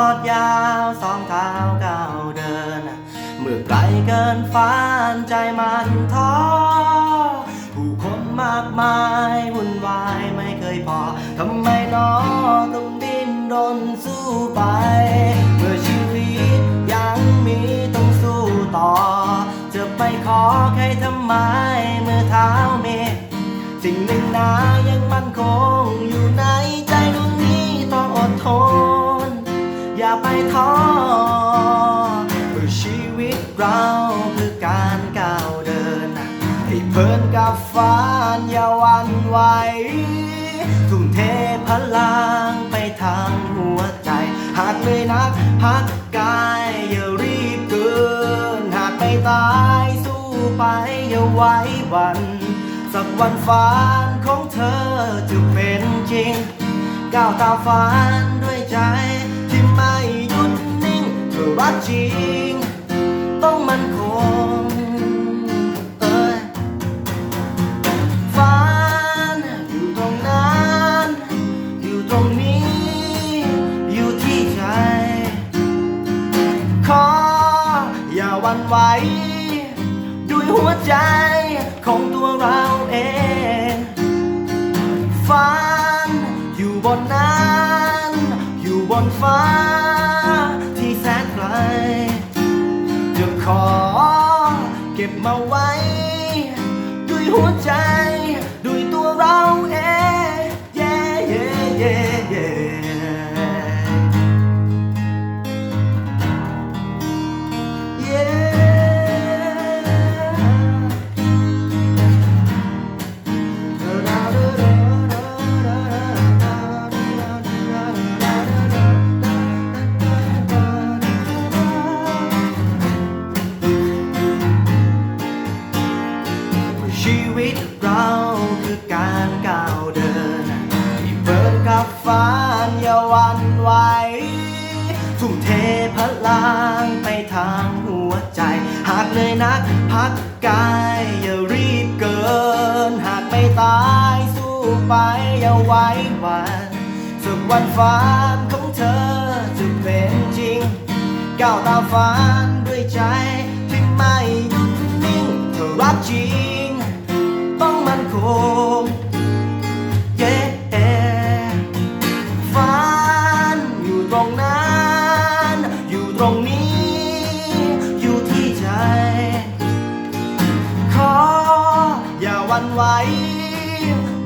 อดยาวสองเท้าก้าวเดิน เมื่อไกลเกินฟ้าใจมันท้อผู้คนมากมายวุ่นวายไม่เคยพอทำไมน้อต้องดิ้นรนสู้ไป เมื่อชีวิตยังมีต้องสู้ต่อ จะไปขอใครทำไมเมื่อเท้าเมสิ่งหนึ่งนายังมั่นคงอยู่นใวันไหวทุ่มเทพลังไปทางหัวใจ หากเลยนักพักกายอย่ารีบเกิน หากไม่ตายสู้ไปอย่าไว้วัน สักวันฝันของเธอจะเป็นจริง ก้าวตามฝันด้วยใจที่ไม่หยุดนิ่งเธอรักจริง ต้องมันคง อย่าหวันไหวด้วยหัวใจของตัวเราเอง ฝันอยู่บนนั้น อยู่บนฟ้า ที่แสนไกล จะขอเก็บมาไว้ ด้วยหัวใจ ด้วยตัวเราเอง กับฟ้านอย่าหวันไหวทุ่มเทพลังไปทางหัวใจ หากเลยนักพักกายอย่ารีบเกิน หากไม่ตายสู้ไปอย่าไว้วันสักวันฝันของเธอจะเป็นจริงก้าวตามฝันด้วยใจที่ไม่หยุดนิ่งเธอรักจริง ต้องมันคง รงนี้อยู่ที่ใจ ขออย่าวันไหว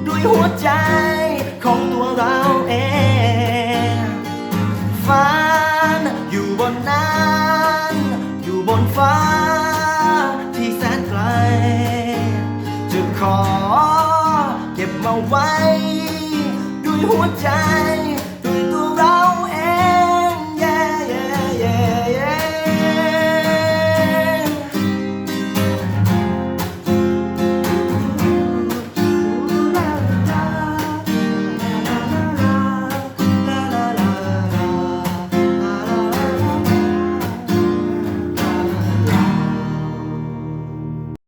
ด้วยหัวใจของตัวเราเองฝันอยู่บนนั้นอยู่บนฟ้าที่แสนไกล จะขอเก็บมาไว้ ด้วยหัวใจ